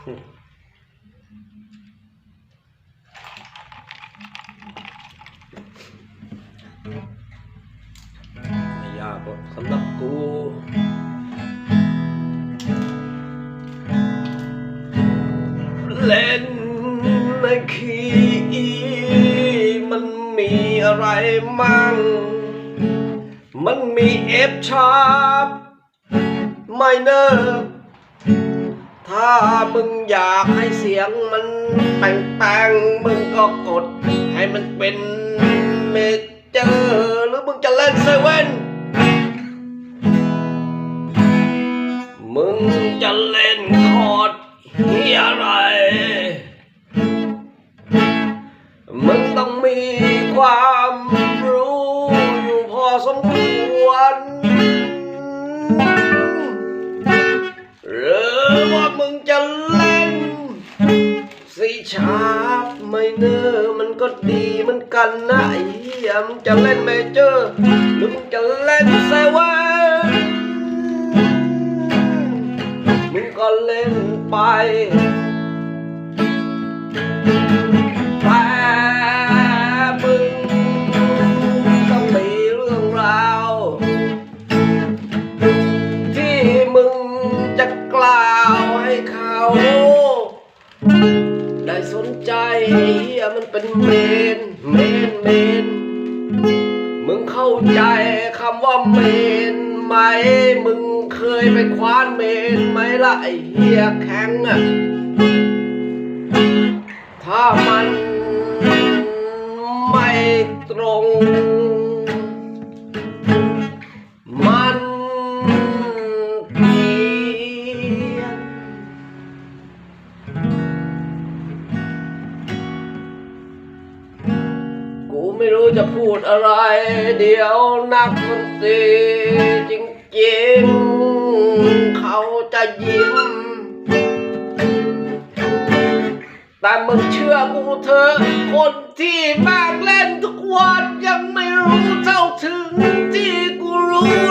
ไม่ยากหรอกสำหรับกูเล่นในคีมันมีอะไรมั่ง มันมีเอฟชาร์ปไมเนอร์ ถ้ามึงอยากให้เสียงมันแป้งๆมึงก็กด ให้มันเป็นเมเจอร์หรือมึงจะเล่นเซเว่นมึงจะเล่นคอร์ดเฮียอะไร มึงต้องมีความ ชาร์ปไมเนอร์มันก็ดีเหมือนกันนะไอ้เหี้ยมึงจะเล่นเมเจอร์หรือมึงจะเล่นเซเว่นมึงก็เล่นไปแต่มึงต้องมีเรื่องราว ที่มึงจะกล่าวให้เขาได้ สนใจเฮียมันเป็นเมนเมนเมนมึงเข้าใจคำว่าเมนไหมมึงเคยไปคว้านเมนไหมล่ะไอ้เฮียแข็งอะถ้ามันไม่ตรง ไม่รู้จะพูดอะไร เดี๋ยวนักดนตรีจริงๆ เขาจะยิ้ม แต่มึงเชื่อกูเถอะคนที่แม่งเล่นทุกวันยังไม่รู้เท่าถึงที่กูรู้